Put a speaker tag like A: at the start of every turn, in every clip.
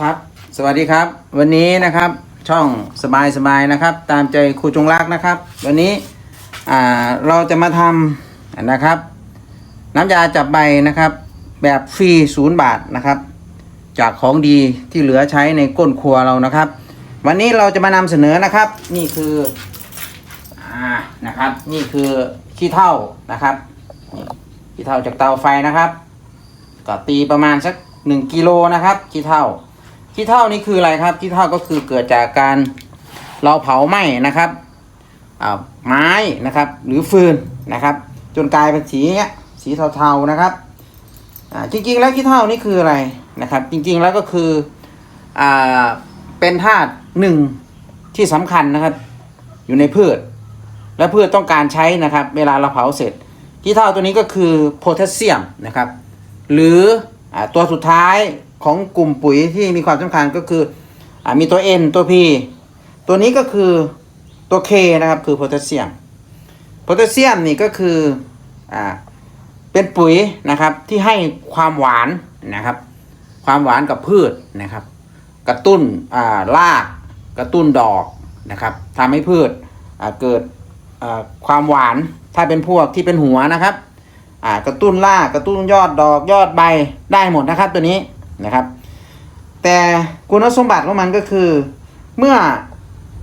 A: ครับ สวัสดีครับ วันนี้นะครับช่องสบายสบายนะครับ ตามใจครูจงรักนะครับ วันนี้อ่าเราจะมาทำนะครับ น้ำยาจับใบนะครับ แบบฟรีศูนย์บาทนะครับ จากของดีที่เหลือใช้ในก้นครัวเรานะครับ วันนี้เราจะมานำเสนอนะครับ นี่คืออ่านะครับ นี่คือขี้เถ้านะครับขี้เถ้าจากเตาไฟนะครับ ก็ตีประมาณสักหนึ่งกิโลนะครับขี้เถ้า ขี้เถ้านี่คืออะไรครับขี้เถ้าก็คือเกิดจากการเราเผาไหม้นะครับอ่าไม้นะครับ หรือฟืนนะครับ จนกลายเป็นสีเนี้ยสีเทาๆนะครับอ่าจริงๆแล้วขี้เถ้านี่คืออะไรนะครับ จริงๆแล้วก็คืออ่าเป็นธาตุหนึ่งที่สำคัญนะครับ อยู่ในพืช และพืชต้องการใช้นะครับ เวลาเราเผาเสร็จขี้เถ้าตัวนี้ก็คือโพแทสเซียมนะครับ หรืออาตัวสุดท้าย ของกลุ่มปุ๋ยที่มีความสำคัญก็คืออมีตัว N ตัว P ตัวนี้ก็คือตัว K นะครับคือโพแทสเซียมโพแทสเซียมนี่ก็คืออ่าเป็นปุ๋ยนะครับที่ให้ความหวานนะครับ ความหวานกับพืชนะครับ กระตุ้นอ่ารากกระตุ้นดอกนะครับทำให้พืชเกิดความหวานถ้าเป็นพวกที่เป็นหัวนะครับกระตุ้นรากกระตุ้นยอดดอกยอดใบได้หมดนะครับตัวนี้ นะครับ แต่คุณสมบัติของมันก็คือ เมื่อ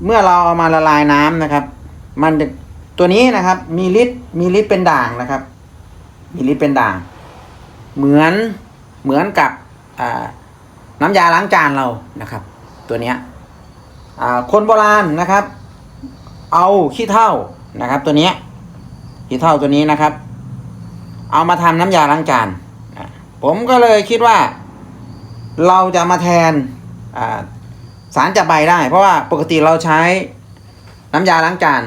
A: เมื่อเราเอามาละลายน้ำนะครับ มันตัวนี้นะครับ มีฤทธิ์มีฤทธิ์เป็นด่างนะครับ มีฤทธิ์เป็นด่าง เหมือนเหมือนกับน้ำยาล้างจานเรานะครับ ตัวเนี้ยคนโบราณนะครับ เอาขี้เถ้านะครับ ตัวนี้ขี้เถ้าตัวนี้นะครับ เอามาทำน้ำยาล้างจานผมก็เลยคิดว่า เราจะมาแทนสารจับใบได้ เพราะว่าปกติเราใช้น้ำยาล้างจาน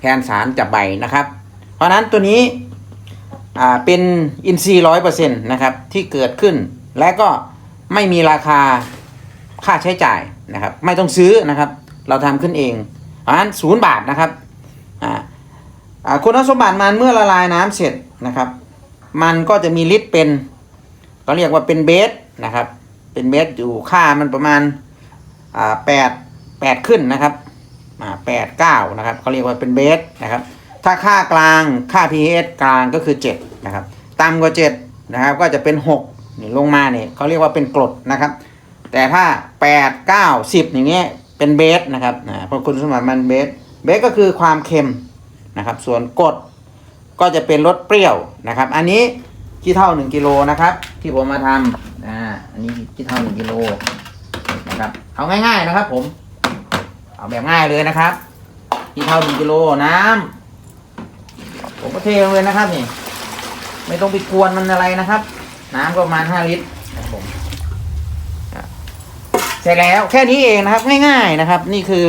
A: แทนสารจับใบนะครับ เพราะนั้นตัวนี้เป็นอินทรีย์ร้อยเปอร์เซ็นต์นะครับที่เกิดขึ้น และก็ไม่มีราคาค่าใช้จ่ายนะครับ ไม่ต้องซื้อนะครับ เราทำขึ้นเองเพราะนั้นศูนย์บาทนะครับคุณสมบัติมันเมื่อละลายน้ำเสร็จนะครับ มันก็จะมีฤทธิ์เป็นก็เรียกว่าเป็นเบสนะครับ เป็นเบสอยู่ค่ามันประมาณอ่าแปดแปดขึ้นนะครับอ่าแปดเก้านะครับเขาเรียกว่าเป็นเบสนะครับ ถ้าค่ากลางค่า pH กลางก็คือเจ็ดนะครับต่ำกว่าเจ็ดนะครับก็จะเป็นหกนี่ลงมาเนี่ยเขาเรียกว่าเป็นกรดนะครับ แต่ถ้าแปดเก้าสิบอย่างเงี้ยเป็นเบสนะครับอ่าเพราะคุณสมบัติมันเบสเบสก็คือความเค็มนะครับ ส่วนกรดก็จะเป็นรสเปรี้ยวนะครับ อันนี้ขี้เท่าหนึ่งกิโลนะครับ ที่ผมมาทำอ่า อันนี้ขี้เท่าหนึ่งกิโลนะครับ เอาง่ายๆนะครับ ผม เอาแบบง่ายเลยนะครับขี้เท่าหนึ่งกิโลน้ำผมก็เทลงเลยนะครับนี่ ไม่ต้องไปกวนมันอะไรนะครับ น้ำก็ประมาณห้าลิตรนะครับผมเสร็จแล้วแค่นี้เองนะครับ ง่าย ๆนะครับ นี่คือ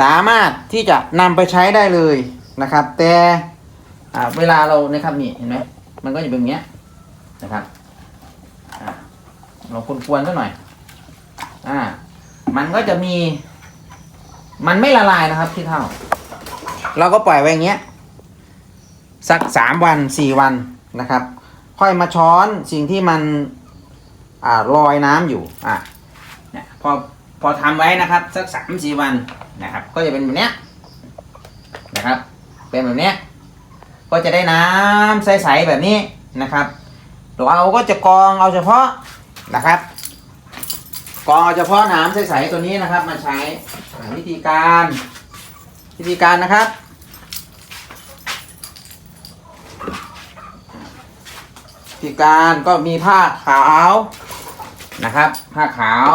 A: สามารถที่จะนำไปใช้ได้เลยนะครับ แต่เวลาเรานะครับนี่เห็นไหมมันก็จะเป็นอย่างเงี้ยนะครับ เราควรๆซะหน่อย อ่า มันก็จะมี มันไม่ละลายนะครับที่เท่า เราก็ปล่อยไว้อย่างเงี้ย สักสามวันสี่วันนะครับ ค่อยมาช้อนสิ่งที่มัน อ่าลอยน้ำอยู่ อะเนี่ยพอพอทำไว้นะครับ สักสามสี่วันนะครับ ก็จะเป็นแบบเนี้ยนะครับ เป็นแบบเนี้ยก็จะได้น้ำใสๆแบบนี้นะครับเราก็จะกรองเอาเฉพาะ นะครับกรองเฉพาะน้ำใสๆตัวนี้นะครับ มาใช้วิธีการ วิธีการนะครับ วิธีการก็มีผ้าขาวนะครับ ผ้าขาว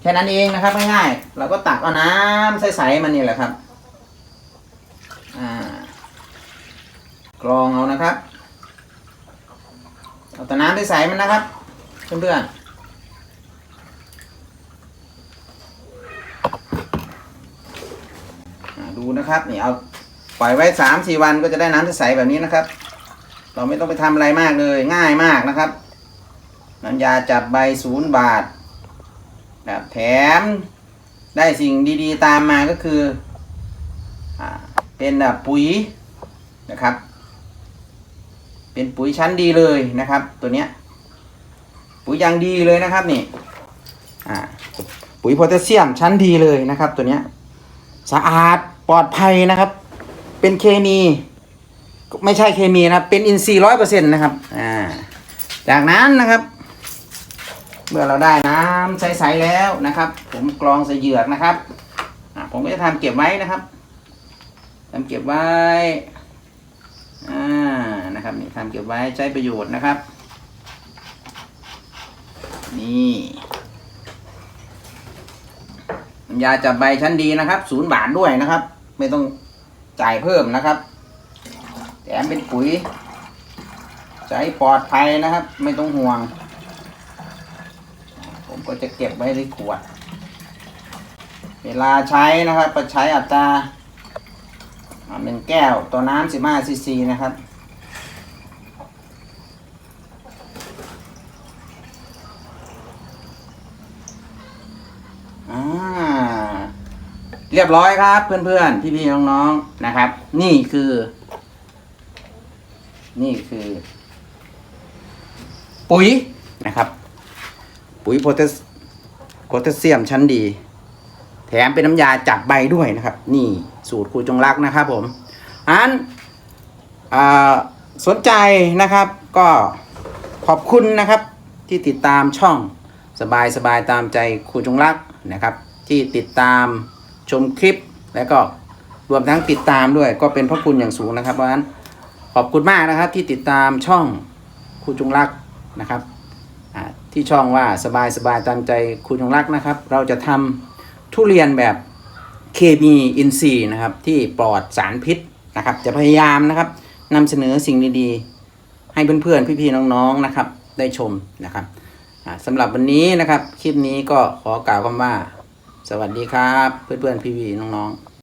A: แค่นั้นเองนะครับง่ายๆเราก็ตักเอาน้ำใสๆมันนี่แหละครับกรองเอานะครับเอาแต่น้ำใสๆมันนะครับ เพื่อนๆดูนะครับนี่เอาปล่อยไว้สามสี่วันก็จะได้น้ำใสๆแบบนี้นะครับ เราไม่ต้องไปทำอะไรมากเลยง่ายมากนะครับ น้ำยาจับใบศูนย์บาทนะครับแถมได้สิ่งดีๆตามมาก็คืออเป็นแบบปุ๋ยนะครับ เป็นปุ๋ยชั้นดีเลยนะครับ ตัวเนี้ย ปุ๋ยอย่างดีเลยนะครับนี่อ่าปุ๋ยโพแทสเซียมชั้นดีเลยนะครับ ตัวเนี้ยสะอาดปลอดภัยนะครับ เป็นเคมี ไม่ใช่เคมีนะครับเป็นอินทรีย์ร้อยเปอร์เซ็นต์นะครับอ่าจากนั้นนะครับ เมื่อเราได้น้ำใสๆแล้วนะครับ ผมกรองใส่เหยือกนะครับผมก็จะทำเก็บไว้นะครับทำเก็บไว้อ่านะครับนี่ทำเก็บไว้ใช้ประโยชน์นะครับ นี่น้ำยาจับใบชั้นดีนะครับศูนย์บาทด้วยนะครับ ไม่ต้องจ่ายเพิ่มนะครับแถมเป็นปุ๋ยใช้ปลอดภัยนะครับ ไม่ต้องห่วง ผมก็จะเก็บไว้ในขวด เวลาใช้นะครับก็ใช้อัตราอ่าหนึ่งแก้วต่อน้ำสิบห้าซีซีนะครับ เรียบร้อยครับ เพื่อนๆ พี่ๆ น้องๆ นะครับ นี่คือ นี่คือ ปุ๋ยนะครับ ปุ๋ยโพแทสโพแทสเซียมชั้นดี แถมเป็นน้ำยาจับใบด้วยนะครับ นี่สูตรครูจงรักนะครับผมอันอสนใจนะครับก็ขอบคุณนะครับที่ติดตามช่องสบายสบายตามใจครูจงรักนะครับ ที่ติดตาม ชมคลิป แล้วก็รวมทั้งติดตามด้วย ก็เป็นพระคุณอย่างสูงนะครับเพราะฉะนั้นขอบคุณมากนะครับที่ติดตามช่องครูจงรักนะครับที่ช่องว่าสบายสบายตามใจครูจงรักนะครับ เราจะทำทุเรียนแบบเคมีอินทรีย์นะครับที่ปลอดสารพิษนะครับ จะพยายามนะครับนำเสนอสิ่งดีๆ ให้เพื่อนๆ พี่ๆ น้องๆนะครับ ได้ชมนะครับอ่าสำหรับวันนี้นะครับ คลิปนี้ก็ขอกล่าวคำว่า สวัสดีครับ เพื่อนๆพี่ๆน้องๆ